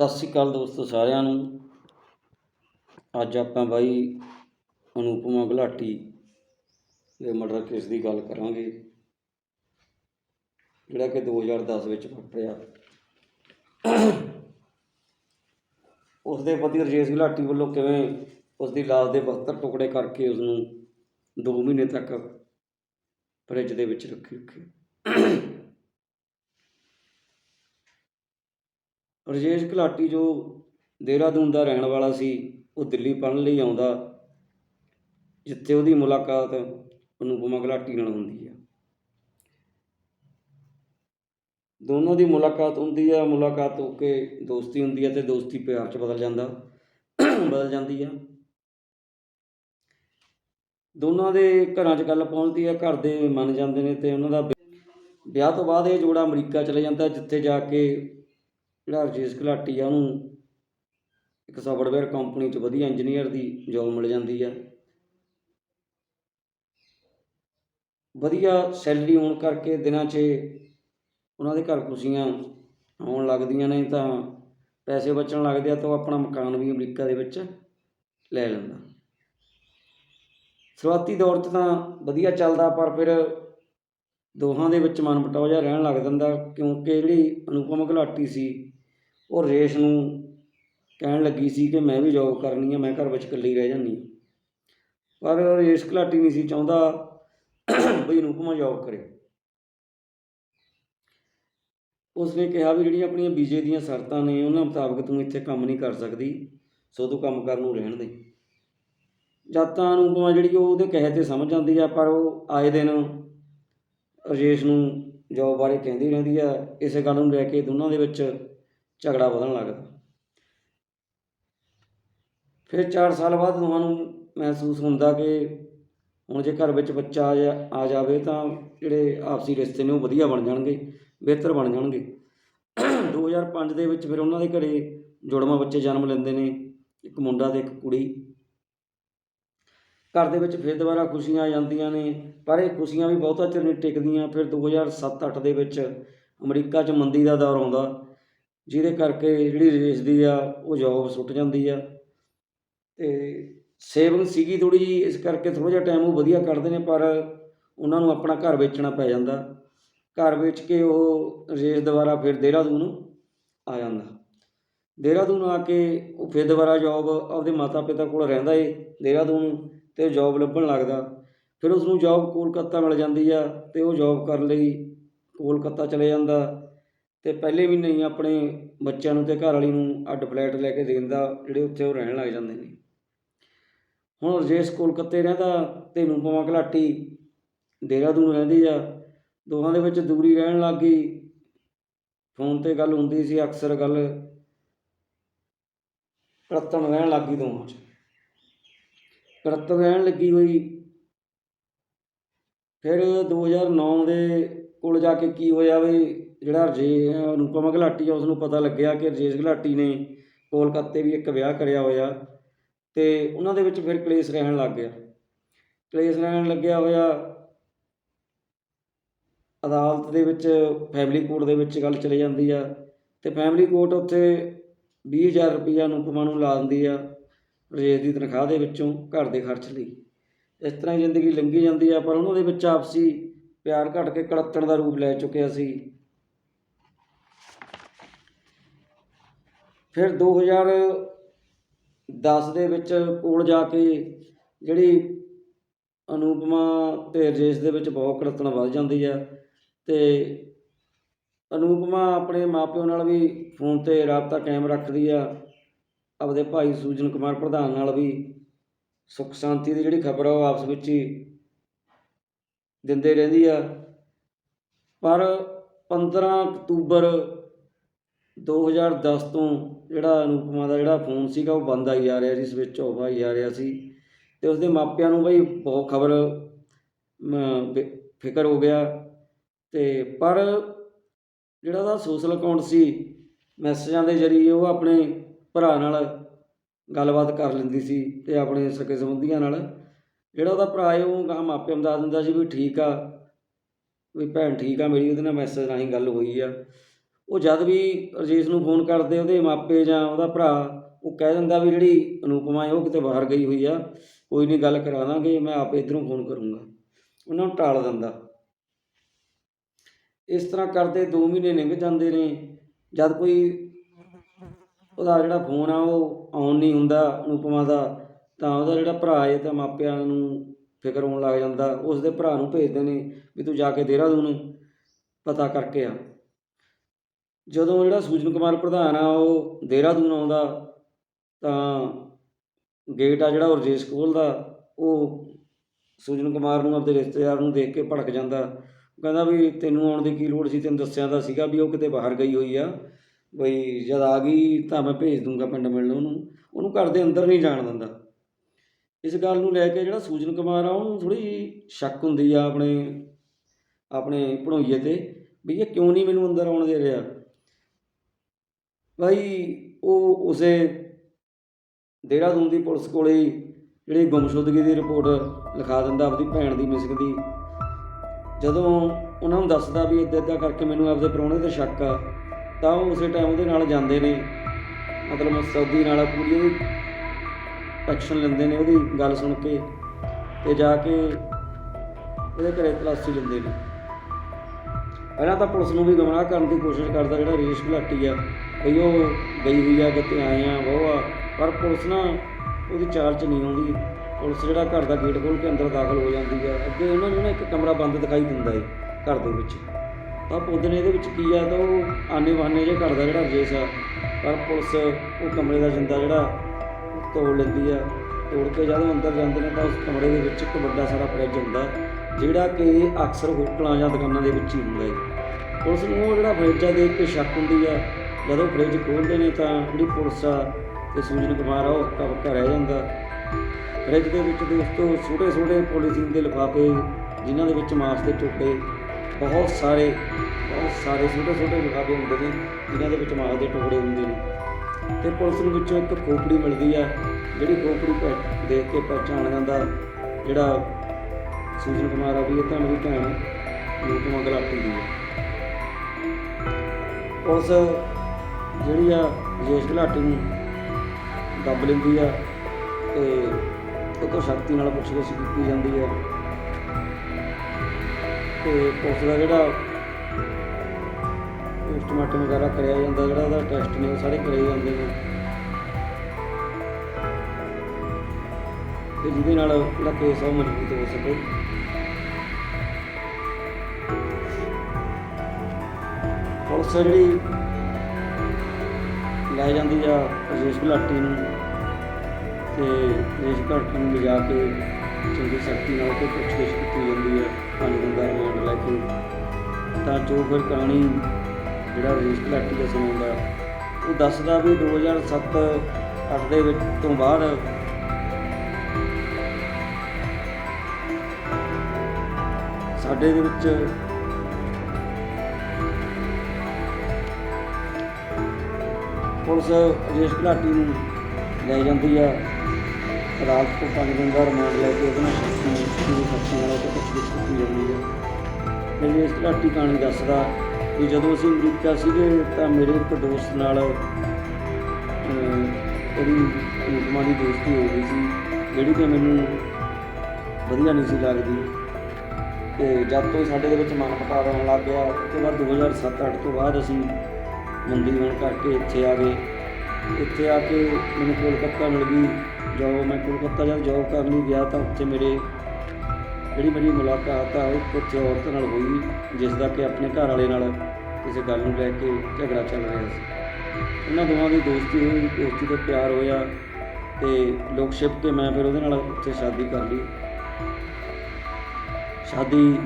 ਸਤਿ ਸ਼੍ਰੀ ਅਕਾਲ ਦੋਸਤੋ ਸਾਰਿਆਂ ਨੂੰ। ਅੱਜ ਆਪਾਂ ਬਾਈ ਅਨੂਪਮਾ ਗੁਲਾਟੀ ਦੇ ਮਰਡਰ ਕੇਸ ਦੀ ਗੱਲ ਕਰਾਂਗੇ, ਜਿਹੜਾ ਕਿ 2010 ਵਿੱਚ ਵਾਪਰਿਆ। ਉਸ ਦੇ ਪਤੀ ਰਜੇਸ਼ ਗੁਲਾਟੀ ਵੱਲੋਂ ਕਿਵੇਂ ਉਸ ਦੀ ਲਾਸ਼ ਦੇ 72 ਟੁਕੜੇ ਕਰਕੇ ਉਸ ਨੂੰ 2 ਮਹੀਨੇ ਤੱਕ ਫਰਿੱਜ ਦੇ ਵਿੱਚ ਰੱਖੀ ਰੱਖੀ ਰਜੇਸ਼ ਘਲਾਟੀ ਜੋ ਦੇਹਰਾਦੂਨ ਦਾ ਰਹਿਣ ਵਾਲਾ ਸੀ, ਉਹ ਦਿੱਲੀ ਪੜ੍ਹਨ ਲਈ ਆਉਂਦਾ, ਜਿੱਥੇ ਉਹਦੀ ਮੁਲਾਕਾਤ ਅਨੂਪਮਾ ਘਲਾਟੀ ਨਾਲ ਹੁੰਦੀ ਹੈ ਦੋਨੋਂ ਦੀ ਮੁਲਾਕਾਤ ਹੁੰਦੀ ਹੈ ਮੁਲਾਕਾਤ ਹੋ ਕੇ ਦੋਸਤੀ ਹੁੰਦੀ ਹੈ ਤੇ ਦੋਸਤੀ ਪਿਆਰ 'ਚ ਬਦਲ ਜਾਂਦਾ, ਬਦਲ ਜਾਂਦੀ ਹੈ ਦੋਨਾਂ ਦੇ ਘਰਾਂ 'ਚ ਗੱਲ ਪਹੁੰਚਦੀ ਹੈ ਘਰ ਦੇ ਮੰਨ ਜਾਂਦੇ ਨੇ ਤੇ ਉਹਨਾਂ ਦਾ ਵਿਆਹ ਤੋਂ ਬਾਅਦ ਇਹ ਜੋੜਾ ਅਮਰੀਕਾ ਚਲੇ ਜਾਂਦਾ, ਜਿੱਥੇ ਜਾ ਕੇ ਜਿਹੜਾ ਰਜੇਸ਼ ਘਲਾਟੀ ਆ, ਉਹਨੂੰ ਇੱਕ ਸਾਫਟਵੇਅਰ ਕੰਪਨੀ 'ਚ ਵਧੀਆ ਇੰਜੀਨੀਅਰ ਦੀ ਜੌਬ ਮਿਲ ਜਾਂਦੀ ਆ। ਵਧੀਆ ਸੈਲਰੀ ਹੋਣ ਕਰਕੇ ਦਿਨਾਂ 'ਚ ਉਹਨਾਂ ਦੇ ਘਰ ਖੁਸ਼ੀਆਂ ਆਉਣ ਲੱਗਦੀਆਂ ਨੇ, ਤਾਂ ਪੈਸੇ ਬਚਣ ਲੱਗਦੇ ਆ, ਤਾਂ ਉਹ ਆਪਣਾ ਮਕਾਨ ਵੀ ਅਮਰੀਕਾ ਦੇ ਵਿੱਚ ਲੈ ਲੈਂਦਾ। ਸ਼ੁਰੂਆਤੀ ਦੌਰ 'ਚ ਤਾਂ ਵਧੀਆ ਚੱਲਦਾ, ਪਰ ਫਿਰ ਦੋਹਾਂ ਦੇ ਵਿੱਚ ਮਨਮਟਾਓ ਜਿਹਾ ਰਹਿਣ ਲੱਗ ਜਾਂਦਾ, ਕਿਉਂਕਿ ਜਿਹੜੀ ਅਨੁਪਮ ਘਲਾਟੀ ਸੀ ਉਹ ਰੇਸ਼ ਨੂੰ ਕਹਿਣ ਲੱਗੀ ਸੀ ਕਿ ਮੈਂ ਵੀ ਜੌਬ ਕਰਨੀ ਹੈ ਮੈਂ ਘਰ ਵਿੱਚ ਇਕੱਲੀ ਰਹਿ ਜਾਂਦੀ ਪਰ ਰੇਸ਼ ਘਲਾਟੀ ਨਹੀਂ ਸੀ, ਚਾਹੁੰਦਾ ਬਈ ਅਨੂਪਮਾ ਜੌਬ ਕਰੇ। ਉਸਨੇ ਕਿਹਾ ਵੀ ਜਿਹੜੀਆਂ ਆਪਣੀਆਂ ਬੀਜੇ ਦੀਆਂ ਸ਼ਰਤਾਂ ਨੇ, ਉਹਨਾਂ ਮੁਤਾਬਕ ਤੂੰ ਇੱਥੇ ਕੰਮ ਨਹੀਂ ਕਰ ਸਕਦੀ ਸੋ ਤੂੰ ਕੰਮ ਕਰਨ ਨੂੰ ਰਹਿਣ ਦੇ। ਜਾਤਾਂ ਤਾਂ ਅਨੂਪਮਾ ਜਿਹੜੀ ਉਹ ਉਹਦੇ ਕਹੇ ਤੇ ਸਮਝ ਆਉਂਦੀ ਆ, ਪਰ ਉਹ ਆਏ ਦਿਨ ਰਜੇਸ਼ ਨੂੰ ਜੋਬ ਬਾਰੇ ਕਹਿੰਦੀ ਰਹਿੰਦੀ ਆ, ਇਸੇ ਗੱਲ ਨੂੰ ਲੈ ਕੇ ਦੋਨਾਂ ਦੇ ਵਿੱਚ ਝਗੜਾ ਵਧਣ ਲੱਗਦਾ ਫਿਰ 4 ਸਾਲ ਬਾਅਦ ਦੋਵਾਂ ਨੂੰ ਮਹਿਸੂਸ ਹੁੰਦਾ ਕਿ ਹੁਣ ਜੇ ਘਰ ਵਿੱਚ ਬੱਚਾ ਆ ਜਾ ਆ ਜਾਵੇ ਤਾਂ ਜਿਹੜੇ ਆਪਸੀ ਰਿਸ਼ਤੇ ਨੇ ਉਹ ਵਧੀਆ ਬਣ ਜਾਣਗੇ, ਬਿਹਤਰ ਬਣ ਜਾਣਗੇ। 2005 ਦੇ ਵਿੱਚ ਫਿਰ ਉਹਨਾਂ ਦੇ ਘਰੇ ਜੁੜਵਾਂ ਬੱਚੇ ਜਨਮ ਲੈਂਦੇ ਨੇ, ਇੱਕ ਮੁੰਡਾ ਤੇ ਇੱਕ ਕੁੜੀ। ਘਰ ਦੇ ਵਿੱਚ ਫਿਰ ਦੁਬਾਰਾ ਖੁਸ਼ੀਆਂ ਆ ਜਾਂਦੀਆਂ ਨੇ, ਪਰ ਇਹ ਖੁਸ਼ੀਆਂ ਵੀ ਬਹੁਤਾ ਚਿਰ ਨਹੀਂ ਟਿਕਦੀਆਂ। ਫਿਰ 2007-8 ਦੇ ਵਿੱਚ ਅਮਰੀਕਾ 'ਚ ਮੰਦੀ ਦਾ ਦੌਰ ਆਉਂਦਾ। ਜਿਹਦੇ ਕਰਕੇ ਜਿਹੜੀ ਰੇਸ਼ ਦੀ ਆ, ਉਹ ਜੋਬ ਸੁੱਟ ਜਾਂਦੀ ਆ। ਤੇ ਸੇਵਿੰਗ ਸੀਗੀ ਥੋੜੀ ਜੀ ਇਸ ਕਰਕੇ ਥੋੜਾ ਜਿਹਾ ਟਾਈਮ ਉਹ ਵਧੀਆ ਕੱਢਦੇ ਨੇ, ਪਰ ਉਹਨਾਂ ਨੂੰ ਆਪਣਾ ਘਰ ਵੇਚਣਾ ਪੈ ਜਾਂਦਾ। ਘਰ ਵੇਚ ਕੇ ਉਹ ਰੇਸ਼ ਦੁਬਾਰਾ ਫਿਰ ਦੇਹਰਾਦੂਨ ਆ ਜਾਂਦਾ। ਦੇਹਰਾਦੂਨ ਆ ਕੇ ਉਹ ਫਿਰ ਦੁਬਾਰਾ ਜੌਬ ਆਪਦੇ ਮਾਤਾ ਪਿਤਾ ਕੋਲ ਰਹਿੰਦਾ ਏ, ਦੇਹਰਾਦੂਨ, ਤੇ ਜੌਬ ਲੱਭਣ ਲੱਗਦਾ। ਫਿਰ ਉਸ ਨੂੰ ਜੌਬ ਕੋਲਕਾਤਾ ਮਿਲ ਜਾਂਦੀ ਆ, ਤੇ ਉਹ ਜੌਬ ਕਰਨ ਲਈ ਕੋਲਕਾਤਾ ਚਲੇ ਜਾਂਦਾ। ਅਤੇ ਪਹਿਲੇ ਵੀ ਨਹੀਂ, ਆਪਣੇ ਬੱਚਿਆਂ ਨੂੰ ਅਤੇ ਘਰ ਵਾਲੀ ਨੂੰ ਅੱਡ ਫਲੈਟ ਲੈ ਕੇ ਦੇ ਦਿੰਦਾ ਜਿਹੜੇ ਉੱਥੇ ਉਹ ਰਹਿਣ ਲੱਗ ਜਾਂਦੇ ਨੇ। ਹੁਣ ਰਜੇਸ਼ ਕੋਲਕਾਤੇ ਰਹਿੰਦਾ ਤੇ ਨੂਪਮਾ ਘਲਾਟੀ, ਦੇਹਰਾਦੂਨ ਰਹਿੰਦੀ ਆ, ਦੋਹਾਂ ਦੇ ਵਿੱਚ ਦੂਰੀ ਰਹਿਣ ਲੱਗ ਗਈ। ਫੋਨ ਤੇ ਗੱਲ ਹੁੰਦੀ ਸੀ, ਅਕਸਰ ਗੱਲ ਕਰਤਨ ਰਹਿਣ ਲੱਗ ਗਈ ਦੋਹਾਂ 'ਚ। ਕਰਤਨ ਰਹਿਣ ਲੱਗੀ ਹੋਈ। ਫਿਰ 2009 ਦੇ ਕੋਲ ਜਾ ਕੇ ਕੀ ਹੋਇਆ ਵੀ ਜਿਹੜਾ ਰਜੇ ਅਨੂਪਮਾ ਗੁਲਾਟੀ ਆ ਉਸ ਨੂੰ ਪਤਾ ਲੱਗਿਆ ਕਿ ਰਜੇਸ਼ ਗੁਲਾਟੀ ਨੇ ਕੋਲਕਾਤੇ ਵੀ ਇੱਕ ਵਿਆਹ ਕਰਿਆ ਹੋਇਆ ਤੇ ਉਹਨਾਂ ਦੇ ਵਿੱਚ ਫਿਰ ਕਲੇਸ਼ ਰਹਿਣ ਲੱਗ ਗਿਆ। ਕਲੇਸ਼ ਰਹਿਣ ਲੱਗਿਆ ਹੋਇਆ ਅਦਾਲਤ ਦੇ ਵਿੱਚ ਫੈਮਿਲੀ ਕੋਰਟ ਦੇ ਵਿੱਚ ਗੱਲ ਚਲੇ ਜਾਂਦੀ ਆ ਤੇ ਫੈਮਿਲੀ ਕੋਰਟ ਉੱਥੇ 20000 ਰੁਪਈਆ ਅਨੂਪਮਾ ਨੂੰ ਲਾ ਦਿੰਦੀ ਆ ਰਜੇਸ਼ ਦੀ ਤਨਖਾਹ ਦੇ ਵਿੱਚੋਂ ਘਰ ਦੇ ਖਰਚ ਲਈ। ਇਸ ਤਰ੍ਹਾਂ ਜ਼ਿੰਦਗੀ ਲੰਘੀ ਜਾਂਦੀ ਆ, ਪਰ ਉਹਨਾਂ ਦੇ ਵਿੱਚ ਆਪਸੀ ਪਿਆਰ ਘਟ ਕੇ ਕੜੱਤਣ ਦਾ ਰੂਪ ਲੈ ਚੁੱਕਿਆ ਸੀ ਫਿਰ 2010 ਦੇ ਵਿੱਚ ਕੋਲ ਜਾ ਕੇ ਜਿਹੜੀ ਅਨੂਪਮਾ ਤੇ ਰਜੇਸ਼ ਦੇ ਵਿੱਚ ਬਹੁਤ ਕੜੱਤਣ ਵੱਧ ਜਾਂਦੀ ਆ ਤੇ ਅਨੂਪਮਾ ਆਪਣੇ ਮਾਪਿਓ ਨਾਲ ਵੀ ਫੋਨ ਤੇ ਰਾਬਤਾ ਕਾਇਮ ਰੱਖਦੀ ਆ। ਆਪਦੇ ਭਾਈ ਸੂਜਨ ਕੁਮਾਰ ਪ੍ਰਧਾਨ ਨਾਲ ਵੀ ਸੁੱਖ ਸ਼ਾਂਤੀ ਦੀ ਜਿਹੜੀ ਖਬਰ ਆ ਉਹ ਆਪਸ ਵਿੱਚ ਹੀ ਦਿੰਦੇ ਰਹਿੰਦੀ ਆ। ਪਰ 15 ਅਕਤੂਬਰ 2010 ਤੋਂ ਜਿਹੜਾ ਅਨੂਪਮਾ ਦਾ ਜਿਹੜਾ ਫੋਨ ਸੀਗਾ, ਉਹ ਬੰਦ ਆਈ ਜਾ ਰਿਹਾ ਸੀ, ਸਵਿਚ ਆਫ ਆਈ ਜਾ ਰਿਹਾ ਸੀ। ਤੇ ਉਸਦੇ ਮਾਪਿਆਂ ਨੂੰ ਬਈ ਬਹੁਤ ਖਬਰ ਫਿਕਰ ਹੋ ਗਿਆ। ਤੇ ਪਰ ਜਿਹੜਾ ਉਹਦਾ ਸੋਸ਼ਲ ਅਕਾਊਂਟ ਸੀ ਮੈਸੇਜਾਂ ਦੇ ਜ਼ਰੀਏ ਉਹ ਆਪਣੇ ਭਰਾ ਨਾਲ ਗੱਲਬਾਤ ਕਰ ਲੈਂਦੀ ਸੀ ਤੇ ਆਪਣੇ ਸਕੇ ਸੰਬੰਧੀਆਂ ਨਾਲ। ਜਿਹੜਾ ਉਹਦਾ ਭਰਾ ਹੈ ਉਹ ਗਾਂ ਮਾਪਿਆਂ ਨੂੰ ਦੱਸ ਦਿੰਦਾ ਸੀ ਵੀ ਠੀਕ ਆ, ਵੀ ਭੈਣ ਠੀਕ ਆ ਮੇਰੀ, ਉਹਦੇ ਨਾਲ ਮੈਸੇਜ ਰਾਹੀਂ ਗੱਲ ਹੋਈ ਆ। ਉਹ ਜਦ ਵੀ ਰਜੇਸ਼ ਨੂੰ ਫੋਨ ਕਰਦੇ, ਉਹਦੇ ਮਾਪੇ ਜਾਂ ਉਹਦਾ ਭਰਾ, ਉਹ ਕਹਿ ਦਿੰਦਾ ਵੀ ਜਿਹੜੀ ਅਨੂਪਮਾ ਹੈ ਉਹ ਕਿਤੇ ਬਾਹਰ ਗਈ ਹੋਈ ਆ। ਕੋਈ ਨਹੀਂ ਗੱਲ ਕਰਾ ਦਾਂਗੇ, ਮੈਂ ਆਪੇ ਇੱਧਰੋਂ ਫੋਨ ਕਰੂੰਗਾ। ਉਹਨਾਂ ਨੂੰ ਟਾਲ ਦਿੰਦਾ। ਇਸ ਤਰ੍ਹਾਂ ਕਰਦੇ 2 ਮਹੀਨੇ ਲੰਘ ਜਾਂਦੇ ਨੇ। ਜਦ ਕੋਈ ਉਹਦਾ ਜਿਹੜਾ ਫੋਨ ਆ, ਉਹ ਆਨ ਨਹੀਂ ਹੁੰਦਾ ਅਨੂਪਮਾ ਦਾ ਤਾਂ ਉਹਦਾ ਜਿਹੜਾ ਭਰਾ ਹੈ ਤਾਂ ਮਾਪਿਆਂ ਨੂੰ ਫਿਕਰ ਹੋਣ ਲੱਗ ਜਾਂਦਾ। ਉਸ ਦੇ ਭਰਾ ਨੂੰ ਭੇਜਦੇ ਨੇ ਵੀ ਤੂੰ ਜਾ ਕੇ ਦੇਹਰਾਦੂਨ ਪਤਾ ਕਰਕੇ ਆ। ਜਦੋਂ ਜਿਹੜਾ ਸੂਜਨ ਕੁਮਾਰ ਪ੍ਰਧਾਨ ਆ, ਉਹ ਦੇਹਰਾਦੂਨ ਆਉਂਦਾ, ਤਾਂ ਗੇਟ ਆ ਜਿਹੜਾ ਉਹ ਰਜੇਸ਼ ਖੋਲ੍ਹਦਾ ਉਹ ਸੂਜਨ ਕੁਮਾਰ ਨੂੰ ਆਪਣੇ ਰਿਸ਼ਤੇਦਾਰ ਨੂੰ ਦੇਖ ਕੇ ਭੜਕ ਜਾਂਦਾ। ਕਹਿੰਦਾ ਵੀ ਤੈਨੂੰ ਆਉਣ ਦੀ ਕੀ ਲੋੜ ਸੀ? ਤੈਨੂੰ ਦੱਸਿਆ ਤਾਂ ਸੀਗਾ ਵੀ ਉਹ ਕਿਤੇ ਬਾਹਰ ਗਈ ਹੋਈ ਆ। ਬਈ ਜਦ ਆ ਗਈ ਤਾਂ ਮੈਂ ਭੇਜ ਦੂੰਗਾ ਪਿੰਡ ਮਿਲਣ ਉਹਨੂੰ। ਉਹਨੂੰ ਘਰ ਦੇ ਅੰਦਰ ਨਹੀਂ ਜਾਣ ਦਿੰਦਾ। ਇਸ ਗੱਲ ਨੂੰ ਲੈ ਕੇ ਜਿਹੜਾ ਸੂਜਨ ਕੁਮਾਰ ਆ, ਉਹਨੂੰ ਥੋੜੀ ਜਿਹੀ ਸ਼ੱਕ ਹੁੰਦੀ ਆ ਆਪਣੇ ਆਪਣੇ ਭਣੋਈਏ ਤੇ, ਵੀ ਇਹ ਕਿਉਂ ਨਹੀਂ ਮੈਨੂੰ ਅੰਦਰ ਆਉਣ ਦੇ ਰਿਹਾ। ਭਾਈ ਉਹ ਉਸੇ ਦੇਹਰਾਦੂਨ ਦੀ ਪੁਲਿਸ ਕੋਲੇ ਹੀ ਜਿਹੜੀ ਗੁੰਮਸ਼ੁਦਗੀ ਦੀ ਰਿਪੋਰਟ ਲਿਖਾ ਦਿੰਦਾ, ਆਪਦੀ ਭੈਣ ਦੀ ਮਿਸਿੰਗ ਦੀ। ਜਦੋਂ ਉਹਨਾਂ ਨੂੰ ਦੱਸਦਾ ਵੀ ਇੱਦਾਂ ਇੱਦਾਂ ਕਰਕੇ ਮੈਨੂੰ ਆਪਦੇ ਪ੍ਰਾਹੁਣੇ ਤੇ ਸ਼ੱਕ ਆ, ਤਾਂ ਉਹ ਉਸੇ ਟਾਈਮ ਉਹਦੇ ਨਾਲ ਜਾਂਦੇ ਨੇ। ਮਤਲਬ ਮਸੌਦੀ ਨਾਲ ਪੂਰੀ ਉਹਦੀ ਐਕਸ਼ਨ ਲੈਂਦੇ ਨੇ ਉਹਦੀ ਗੱਲ ਸੁਣ ਕੇ ਤੇ ਜਾ ਕੇ ਉਹਦੇ ਘਰੇ ਤਲਾਸ਼ੀ ਲੈਂਦੇ ਨੇ। ਪਹਿਲਾਂ ਤਾਂ ਪੁਲਿਸ ਨੂੰ ਵੀ ਗਮਰਾਹ ਕਰਨ ਦੀ ਕੋਸ਼ਿਸ਼ ਕਰਦਾ ਜਿਹੜਾ ਰੇਸ਼ ਘੁਲਾਟੀ ਆ ਬਈ ਉਹ ਗਈ ਹੋਈ ਆ, ਕਿਤੇ ਆਏ ਆ ਉਹ ਆ। ਪਰ ਪੁਲਿਸ ਨਾ ਉਹਦੀ ਚਾਲ 'ਚ ਨਹੀਂ ਆਉਂਦੀ। ਪੁਲਿਸ ਜਿਹੜਾ ਘਰ ਦਾ ਗੇਟ ਖੋਲ ਕੇ ਅੰਦਰ ਦਾਖਲ ਹੋ ਜਾਂਦੀ ਆ। ਅੱਗੇ ਉਹਨਾਂ ਨੂੰ ਨਾ ਇੱਕ ਕਮਰਾ ਬੰਦ ਦਿਖਾਈ ਦਿੰਦਾ ਏ ਘਰ ਦੇ ਵਿੱਚ। ਤਾਂ ਪੁੱਛਦੇ ਨੇ ਇਹਦੇ ਵਿੱਚ ਕੀ ਆ, ਤਾਂ ਉਹ ਆਨੇ ਬਾਨੇ ਜੇ ਘਰ ਦਾ ਜਿਹੜਾ ਰਜੇਸ਼ ਆ। ਪਰ ਪੁਲਿਸ ਉਹ ਕਮਰੇ ਦਾ ਜਿੰਦਾ ਜਿਹੜਾ ਤੋੜ ਲੈਂਦੀ ਆ, ਤੋੜ ਕੇ ਜਦੋਂ ਅੰਦਰ ਜਾਂਦੇ ਨੇ ਤਾਂ ਉਸ ਕਮਰੇ ਦੇ ਵਿੱਚ ਇੱਕ ਵੱਡਾ ਸਾਰਾ ਫਰਿੱਜ ਹੁੰਦਾ, ਜਿਹੜਾ ਕਿ ਅਕਸਰ ਹੋਟਲਾਂ ਜਾਂ ਦੁਕਾਨਾਂ ਦੇ ਵਿੱਚ ਹੀ ਹੁੰਦਾ ਹੈ ਪੁਲਿਸ ਨੂੰ ਉਹ ਜਿਹੜਾ ਫਰਿੱਜ ਆ ਦੇਖ ਕੇ ਸ਼ੱਕ ਹੁੰਦੀ ਆ। ਜਦੋਂ ਫਰਿੱਜ ਖੋਲਦੇ ਨੇ ਤਾਂ ਜਿਹੜੀ ਪੁਲਿਸ ਆ ਤੇ ਸੂਜਨ ਕੁਮਾਰ ਆ, ਉਹ ਹੱਕਾ ਬੱਕਾ ਰਹਿ ਜਾਂਦਾ। ਫਰਿੱਜ ਦੇ ਵਿੱਚ ਦੋਸਤੋ ਛੋਟੇ ਛੋਟੇ ਪੋਲੀਥੀਨ ਦੇ ਲਿਫਾਫੇ, ਜਿਨ੍ਹਾਂ ਦੇ ਵਿੱਚ ਮਾਸ ਦੇ ਟੁਕੜੇ ਬਹੁਤ ਸਾਰੇ ਬਹੁਤ ਸਾਰੇ ਛੋਟੇ ਛੋਟੇ ਲਿਫਾਫੇ ਹੁੰਦੇ ਨੇ, ਜਿਨ੍ਹਾਂ ਦੇ ਵਿੱਚ ਮਾਸ ਦੇ ਟੁਕੜੇ ਹੁੰਦੇ ਨੇ। ਤੇ ਪੁਲਿਸ ਨੂੰ ਵਿੱਚੋਂ ਇੱਕ ਖੋਪੜੀ ਮਿਲਦੀ ਆ, ਜਿਹੜੀ ਖੋਪੜੀ ਪਹਿ- ਦੇਖ ਕੇ ਪਹਿਚਾਣ ਜਾਂਦਾ ਜਿਹੜਾ ਸੂਜਨ ਕੁਮਾਰ ਆ ਵੀ ਇਹ ਤਾਂ ਮੇਰੀ ਭੈਣ ਨੂਤਮਾ ਗਲਾਟੀ ਦੀ ਹੈ ਪੁਲਿਸ ਜਿਹੜੀ ਆ ਜੇਸ਼ ਗਲਾਟੀ ਨੂੰ ਦੱਬ ਲੈਂਦੀ ਆ ਤੇ ਉਹ ਤੋਂ ਸ਼ਕਤੀ ਨਾਲ ਪੁੱਛਗਿੱਛ ਕੀਤੀ ਜਾਂਦੀ ਆ। ਤੇ ਪੁਲਿਸ ਦਾ ਜਿਹੜਾ ਪੋਸਟਮਾਰਟਮ ਵਗੈਰਾ ਕਰਿਆ ਜਾਂਦਾ, ਜਿਹੜਾ ਉਹਦਾ ਟੈਸਟ ਨੇ, ਉਹ ਸਾਰੇ ਕਰੇ ਜਾਂਦੇ ਨੇ। ਤੇ ਜਿਹਦੇ ਨਾਲ ਜਿਹੜਾ ਕੇਸ ਉਹ ਮਜ਼ਬੂਤ ਹੋ ਸਕੇ। ਪੁਲਿਸ ਆ ਜਿਹੜੀ ਲੈ ਜਾਂਦੀ ਆ ਰਜੇਸ਼ ਗੁਲਾਟੀ ਨੂੰ, ਤੇ ਰਜੇਸ਼ ਗੁਲਾਟੀ ਨੂੰ ਲਿਜਾ ਕੇ ਚੰਗੀ ਸਖਤੀ ਨਾਲ ਤੇ ਪੁੱਛਗਿੱਛ ਕੀਤੀ ਜਾਂਦੀ ਹੈ ਪੰਜ ਦਿਨ ਦਾ ਰਿਮਾਂਡ ਲੈ ਕੇ। ਤਾਂ ਜੋ ਫਿਰ ਕਹਾਣੀ ਜਿਹੜਾ ਰਜੇਸ਼ ਗੁਲਾਟੀ ਦਾ ਸੁਣਾਉਂਦਾ ਉਹ ਦੱਸਦਾ ਵੀ 2007 8 ਦੇ ਵਿੱਚ ਤੋਂ ਬਾਅਦ। ਸਾਡੇ ਦੇ ਵਿੱਚ ਪੁਲਿਸ ਰਜੇਸ਼ ਘਲਾਟੀ ਨੂੰ ਲੈ ਜਾਂਦੀ ਆ। ਰਾਤ ਤੋਂ ਪੰਜ ਦਿਨ ਦਾ ਰਿਮਾਂਡ ਲੈ ਕੇ ਉਹਦੇ ਨਾਲ ਸ਼ਕਤੀ ਪੂਰੀ ਸ਼ਕਤੀ ਨਾਲ ਉਹ ਪੁੱਛਗਿੱਛ ਕੀਤੀ ਜਾਂਦੀ ਹੈ ਤੇ ਰਜੇਸ਼ ਘਲਾਟੀ ਕਹਾਣੀ ਦੱਸਦਾ ਕਿ ਜਦੋਂ ਅਸੀਂ ਅਮਰੀਕਾ ਸੀਗੇ ਤਾਂ ਮੇਰੇ ਇੱਕ ਦੋਸਤ ਨਾਲ ਅਹ, ਉਹਦੀ ਨੂਤਮਾ ਦੀ ਦੋਸਤੀ ਹੋ ਗਈ ਸੀ ਜਿਹੜੀ ਕਿ ਮੈਨੂੰ ਵਧੀਆ ਨਹੀਂ ਸੀ ਲੱਗਦੀ। ਤੇ ਜਦ ਤੋਂ ਸਾਡੇ ਦੇ ਵਿੱਚ ਮਨ ਪਟਾ ਹੋਣ ਲੱਗ ਗਿਆ ਉਸ ਤੋਂ ਬਾਅਦ 2007-8 ਤੋਂ ਬਾਅਦ ਅਸੀਂ ਮੰਦੀ ਹੋਣ ਕਰਕੇ ਇੱਥੇ ਆ ਗਏ। ਇੱਥੇ ਆ ਕੇ ਮੈਨੂੰ ਕੋਲਕਾਤਾ ਮਿਲ ਗਈ। ਜੋ ਮੈਂ ਕੋਲਕਾਤਾ ਜਦ ਜੋਬ ਕਰਨ ਲਈ ਗਿਆ ਤਾਂ ਉੱਥੇ ਮੇਰੇ ਜਿਹੜੀ ਮੇਰੀ ਮੁਲਾਕਾਤ ਆ, ਉਹ ਉੱਥੇ ਔਰਤ ਨਾਲ ਹੋਈ ਜਿਸ ਦਾ ਕਿ ਆਪਣੇ ਘਰ ਵਾਲੇ ਨਾਲ ਕਿਸੇ ਗੱਲ ਨੂੰ ਲੈ ਕੇ ਝਗੜਾ ਚੱਲ ਰਿਹਾ ਸੀ। ਉਹਨਾਂ ਦੋਵਾਂ ਦੀ ਦੋਸਤੀ ਹੋਈ, ਦੋਸਤੀ ਤੋਂ ਪਿਆਰ ਹੋਇਆ ਤੇ ਲੋਕ ਛਿਪ ਕੇ ਮੈਂ ਫਿਰ ਉਹਦੇ ਨਾਲ ਉੱਥੇ ਸ਼ਾਦੀ ਕਰ ਲਈ। ਸ਼ਾਦੀ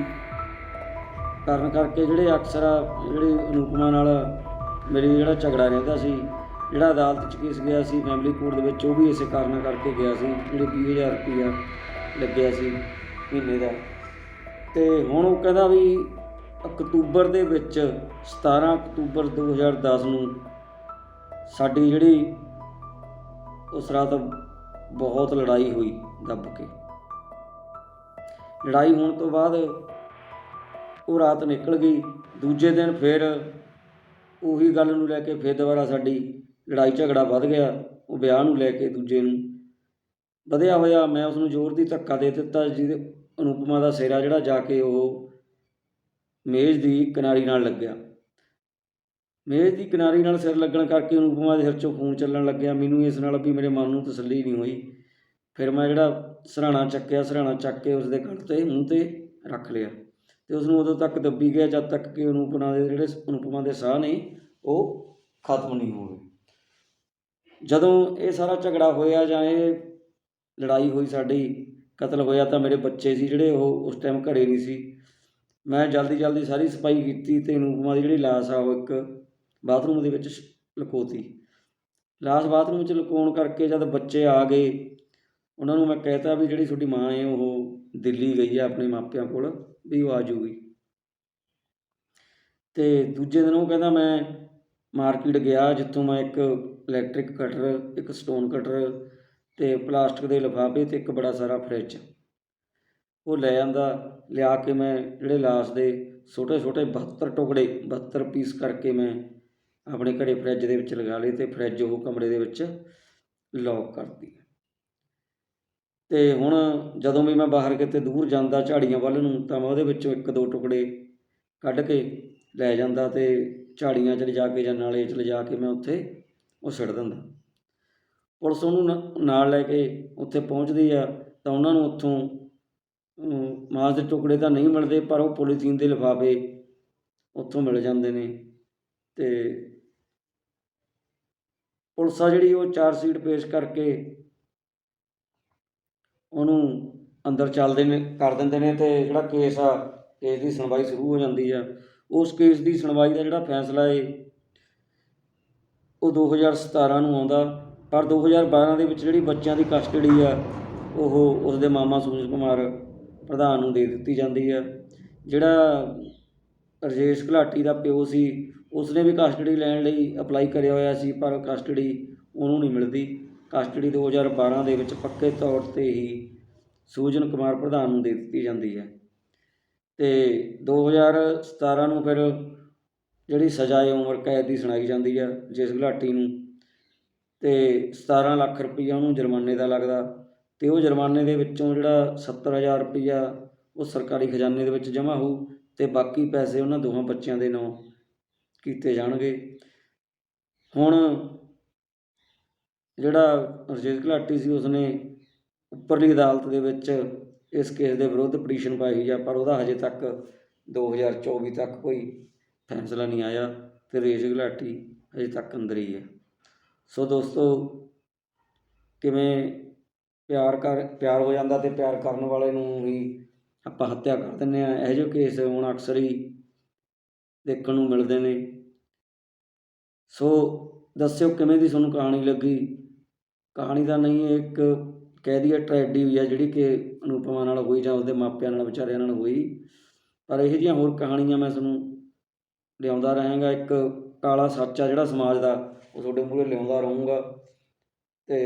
ਕਰਨ ਕਰਕੇ ਜਿਹੜੇ ਅਕਸਰ ਆ, ਜਿਹੜੀ ਅਨੂਪਮਾ ਨਾਲ ਮੇਰੀ ਜਿਹੜਾ ਝਗੜਾ ਰਹਿੰਦਾ ਸੀ, ਜਿਹੜਾ ਅਦਾਲਤ 'ਚ ਕੇਸ ਗਿਆ ਸੀ ਫੈਮਿਲੀ ਕੋਰਟ ਦੇ ਵਿੱਚ, ਉਹ ਵੀ ਇਸੇ ਕਾਰਨ ਕਰਕੇ ਗਿਆ ਸੀ, ਜਿਹੜੇ 20000 ਰੁਪਈਆ ਲੱਗਿਆ ਸੀ। ਮਹੀਨੇ ਦਾ। ਤੇ ਹੁਣ ਉਹ ਕਹਿੰਦਾ ਵੀ ਅਕਤੂਬਰ ਦੇ ਵਿੱਚ 17 ਅਕਤੂਬਰ 2010 ਨੂੰ ਸਾਡੀ ਜਿਹੜੀ ਉਸ ਰਾਤ ਬਹੁਤ ਲੜਾਈ ਹੋਈ ਦੱਬ ਕੇ। ਲੜਾਈ ਹੋਣ ਤੋਂ ਬਾਅਦ ਉਹ ਰਾਤ ਨਿਕਲ ਗਈ। ਦੂਜੇ ਦਿਨ ਫਿਰ ਉਹੀ ਗੱਲ ਨੂੰ ਲੈ ਕੇ ਫਿਰ ਦੁਬਾਰਾ ਸਾਡੀ ਲੜਾਈ ਝਗੜਾ ਵੱਧ ਗਿਆ। ਉਹ ਵਿਆਹ ਨੂੰ ਲੈ ਕੇ ਦੂਜੇ ਨੂੰ ਵਧਿਆ ਹੋਇਆ, ਮੈਂ ਉਸ ਨੂੰ ਜ਼ੋਰ ਦੀ ਧੱਕਾ ਦੇ ਦਿੱਤਾ, ਜਿਹਦੇ ਅਨੂਪਮਾ ਦਾ ਸਿਰਾ ਜਿਹੜਾ ਜਾ ਕੇ ਉਹ ਮੇਜ਼ ਦੀ ਕਿਨਾਰੀ ਨਾਲ ਲੱਗਿਆ। ਮੇਜ਼ ਦੀ ਕਿਨਾਰੀ ਨਾਲ ਸਿਰ ਲੱਗਣ ਕਰਕੇ ਅਨੂਪਮਾ ਦੇ ਸਿਰ 'ਚੋਂ ਖੂਨ ਚੱਲਣ ਲੱਗਿਆ। ਮੈਨੂੰ ਇਸ ਨਾਲ ਵੀ ਮੇਰੇ ਮਨ ਨੂੰ ਤਸੱਲੀ ਨਹੀਂ ਹੋਈ। ਫਿਰ ਮੈਂ ਜਿਹੜਾ ਸਰਾਣਾ ਚੱਕਿਆ, ਸਰਾਣਾ ਚੱਕ ਕੇ ਉਸ ਦੇ ਗਲ ਤੇ, ਮੂੰਹ ਤੇ ਰੱਖ ਲਿਆ ਤੇ ਉਸ ਨੂੰ ਉਦੋਂ ਤੱਕ ਦੱਬੀ ਗਿਆ ਜਦ ਤੱਕ ਕਿ ਅਨੂਪਮਾ ਦੇ ਜਿਹੜੇ ਅਨੂਪਮਾ ਦੇ ਸਾਹ ਨੇ, ਉਹ ਖਤਮ ਨਹੀਂ ਹੋ ਗਏ ਜਦੋਂ ਇਹ ਸਾਰਾ ਝਗੜਾ ਹੋਇਆ ਜਾਂ ਇਹ ਲੜਾਈ ਹੋਈ ਸਾਡੀ, ਕਤਲ ਹੋਇਆ ਤਾਂ ਮੇਰੇ ਬੱਚੇ ਸੀ ਜਿਹੜੇ ਉਹ ਉਸ ਟਾਈਮ ਘਰੇ ਨਹੀਂ ਸੀ। ਮੈਂ ਜਲਦੀ ਜਲਦੀ ਸਾਰੀ ਸਫ਼ਾਈ ਕੀਤੀ ਤੇ ਅਨੂਪਮਾ ਦੀ ਜਿਹੜੀ ਲਾਸ਼ ਆ ਉਹ ਇੱਕ ਬਾਥਰੂਮ ਦੇ ਵਿੱਚ ਲੁਕੋਤੀ। ਲਾਸ਼ ਬਾਥਰੂਮ ਵਿੱਚ ਲੁਕਾਉਣ ਕਰਕੇ ਜਦ ਬੱਚੇ ਆ ਗਏ, ਉਹਨਾਂ ਨੂੰ ਮੈਂ ਕਹਿਤਾ ਵੀ ਜਿਹੜੀ ਤੁਹਾਡੀ ਮਾਂ ਹੈ ਉਹ ਦਿੱਲੀ ਗਈ ਹੈ ਆਪਣੇ ਮਾਪਿਆਂ ਕੋਲ ਵੀ ਉਹ ਆ ਜੂਗੀ ਤੇ ਦੂਜੇ ਦਿਨ ਉਹ ਕਹਿੰਦਾ ਮੈਂ ਮਾਰਕੀਟ ਗਿਆ ਜਿੱਥੋਂ ਮੈਂ ਇੱਕ ਇਲੈਕਟ੍ਰਿਕ ਕਟਰ ਇੱਕ ਸਟੋਨ ਕਟਰ ਤੇ ਪਲਾਸਟਿਕ ਦੇ ਲਿਫਾਫੇ ਤੇ ਇੱਕ ਬੜਾ ਸਾਰਾ ਫਰਿੱਜ। ਉਹ ਲੈ ਆਂਦਾ, ਲਿਆ ਕੇ ਮੈਂ ਜਿਹੜੇ ਲਾਸ਼ ਦੇ ਛੋਟੇ ਛੋਟੇ 72 ਟੁਕੜੇ 72 ਪੀਸ ਕਰਕੇ ਮੈਂ ਆਪਣੇ ਘਰੇ ਫਰਿੱਜ ਦੇ ਵਿੱਚ ਲਗਾ ਲਏ ਤੇ ਫਰਿੱਜ ਉਹ ਕਮਰੇ ਦੇ ਵਿੱਚ ਲੌਕ ਕਰਤੀ ਤੇ ਹੁਣ ਜਦੋਂ ਵੀ ਮੈਂ ਬਾਹਰ ਕਿਤੇ ਦੂਰ ਜਾਂਦਾ ਝਾੜੀਆਂ ਵੱਲ ਨੂੰ, ਤਾਂ ਮੈਂ ਉਹਦੇ ਵਿੱਚੋਂ ਇੱਕ ਦੋ ਟੁਕੜੇ ਕੱਢ ਕੇ ਲੈ ਜਾਂਦਾ ਤੇ ਝਾੜੀਆਂ 'ਚ ਲਿਜਾ ਕੇ ਜਾਂ ਨਾਲੇ 'ਚ ਲਿਜਾ ਕੇ ਮੈਂ ਉੱਥੇ ਉਹ ਸਿੱਟ ਦਿੰਦਾ। ਪੁਲਿਸ ਉਹਨੂੰ ਨਾਲ ਲੈ ਕੇ ਉੱਥੇ ਪਹੁੰਚਦੀ ਆ, ਤਾਂ ਉਹਨਾਂ ਨੂੰ ਉੱਥੋਂ ਮਾਸ ਦੇ ਟੁਕੜੇ ਤਾਂ ਨਹੀਂ ਮਿਲਦੇ, ਪਰ ਉਹ ਪੋਲੀਥੀਨ ਦੇ ਲਿਫਾਫੇ ਉੱਥੋਂ ਮਿਲ ਜਾਂਦੇ ਨੇ ਤੇ ਪੁਲਿਸ ਆ ਜਿਹੜੀ ਉਹ ਚਾਰ ਸੀਟ ਪੇਸ਼ ਕਰਕੇ ਉਹਨੂੰ ਅੰਦਰ ਚੱਲਦੇ ਨੇ ਕਰ ਦਿੰਦੇ ਨੇ ਤੇ ਜਿਹੜਾ ਕੇਸ ਆ, ਕੇਸ ਦੀ ਸੁਣਵਾਈ ਸ਼ੁਰੂ ਹੋ ਜਾਂਦੀ ਆ। ਉਸ ਕੇਸ ਦੀ ਸੁਣਵਾਈ ਦਾ ਜਿਹੜਾ ਫੈਸਲਾ ਏ, ਉਹ 2017 ਨੂੰ ਆਉਂਦਾ। ਪਰ 2012 ਦੇ ਵਿੱਚ ਜਿਹੜੀ ਬੱਚਿਆਂ ਦੀ ਕਸਟਡੀ ਆ, ਉਹ ਉਸ ਦੇ ਮਾਮਾ ਸੂਰਜ ਕੁਮਾਰ ਪ੍ਰਧਾਨ ਨੂੰ ਦੇ ਦਿੱਤੀ ਜਾਂਦੀ ਆ। ਜਿਹੜਾ ਰਜੇਸ਼ ਘਲਾਟੀ ਦਾ ਪਿਓ ਸੀ, ਉਸਨੇ ਵੀ ਕਸਟਡੀ ਲੈਣ ਲਈ ਅਪਲਾਈ ਕਰਿਆ ਹੋਇਆ ਸੀ, ਪਰ ਕਸਟਡੀ ਉਹਨੂੰ ਨਹੀਂ ਮਿਲਦੀ। ਕਸਟਡੀ 2012 ਦੇ ਵਿੱਚ ਪੱਕੇ ਤੌਰ ਤੇ ਹੀ ਸੂਜਨ ਕੁਮਾਰ ਪ੍ਰਧਾਨ ਨੂੰ ਦੇ ਦਿੱਤੀ ਜਾਂਦੀ ਹੈ ਤੇ 2017 ਨੂੰ ਫਿਰ ਜਿਹੜੀ ਸਜਾਏ ਉਮਰ ਕੈਦ ਦੀ ਸੁਣਾਈ ਜਾਂਦੀ ਆ, ਜਿਸ ਘਲਾਟੀ ਨੂੰ ਅਤੇ 17 ਲੱਖ ਰੁਪਈਆ ਉਹਨੂੰ ਜੁਰਮਾਨੇ ਦਾ ਲੱਗਦਾ ਅਤੇ ਉਹ ਜੁਰਮਾਨੇ ਦੇ ਵਿੱਚੋਂ ਜਿਹੜਾ ਸੱਤਰ ਹਜ਼ਾਰ ਰੁਪਈਆ ਉਹ ਸਰਕਾਰੀ ਖਜ਼ਾਨੇ ਦੇ ਵਿੱਚ ਜਮ੍ਹਾਂ ਹੋਊ ਅਤੇ ਬਾਕੀ ਪੈਸੇ ਉਹਨਾਂ ਦੋਹਾਂ ਬੱਚਿਆਂ ਦੇ ਨਾਂ ਕੀਤੇ ਜਾਣਗੇ। ਹੁਣ ਜਿਹੜਾ ਰਜੇਸ਼ ਘਲਾਟੀ ਸੀ ਉਸਨੇ ਉੱਪਰਲੀ ਅਦਾਲਤ ਦੇ ਵਿੱਚ ਇਸ ਕੇਸ ਦੇ ਵਿਰੁੱਧ ਪਟੀਸ਼ਨ ਪਾਈ ਆ, ਪਰ ਉਹਦਾ ਹਜੇ ਤੱਕ 2024 ਤੱਕ ਕੋਈ ਫੈਸਲਾ ਨਹੀਂ ਆਇਆ ਤੇ ਰਜੇਸ਼ ਘਲਾਟੀ ਹਜੇ ਤੱਕ ਅੰਦਰ ਹੀ ਹੈ। ਸੋ ਦੋਸਤੋ, ਕਿਵੇਂ ਪਿਆਰ ਕਰ, ਪਿਆਰ ਹੋ ਜਾਂਦਾ ਤੇ ਪਿਆਰ ਕਰਨ ਵਾਲੇ ਨੂੰ ਹੀ ਆਪਾਂ ਹੱਤਿਆ ਕਰ ਦਿੰਦੇ ਆ ਇਹੋ ਜਿਹੇ ਕੇਸ ਹੁਣ ਅਕਸਰ ਹੀ ਦੇਖਣ ਨੂੰ ਮਿਲਦੇ ਨੇ। ਸੋ ਦੱਸਿਓ, ਕਿਵੇਂ ਦੀ ਤੁਹਾਨੂੰ ਕਹਾਣੀ ਲੱਗੀ? ਕਹਾਣੀ ਦਾ ਨਹੀਂ, ਇਹ ਇੱਕ ਕਹਿ ਦਈਏ ਟ੍ਰੈਜਡੀ ਹੋਈ ਆ, ਜਿਹੜੀ ਕਿ ਅਨੂਪਮਾ ਨਾਲ ਹੋਈ ਜਾਂ ਉਹਦੇ ਮਾਪਿਆਂ ਨਾਲ, ਵਿਚਾਰਿਆਂ ਨਾਲ ਹੋਈ। ਪਰ ਇਹੋ ਜਿਹੀਆਂ ਹੋਰ ਕਹਾਣੀਆਂ ਮੈਂ ਤੁਹਾਨੂੰ ਲਿਆਉਂਦਾ ਰਹਾਂਗਾ। ਇੱਕ ਕਾਲਾ ਸੱਚ ਆ ਜਿਹੜਾ ਸਮਾਜ ਦਾ। ਉਹ ਤੁਹਾਡੇ ਮੂਹਰੇ ਲਿਆਉਂਦਾ ਰਹੂੰਗਾ। ਤੇ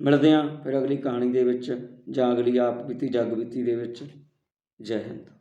ਮਿਲਦੇ ਹਾਂ ਫਿਰ ਅਗਲੀ ਕਹਾਣੀ ਦੇ ਵਿੱਚ ਜਾਂ ਅਗਲੀ ਆਪ ਬੀਤੀ ਜਗ ਬੀਤੀ ਦੇ ਵਿੱਚ। ਜੈ ਹਿੰਦ।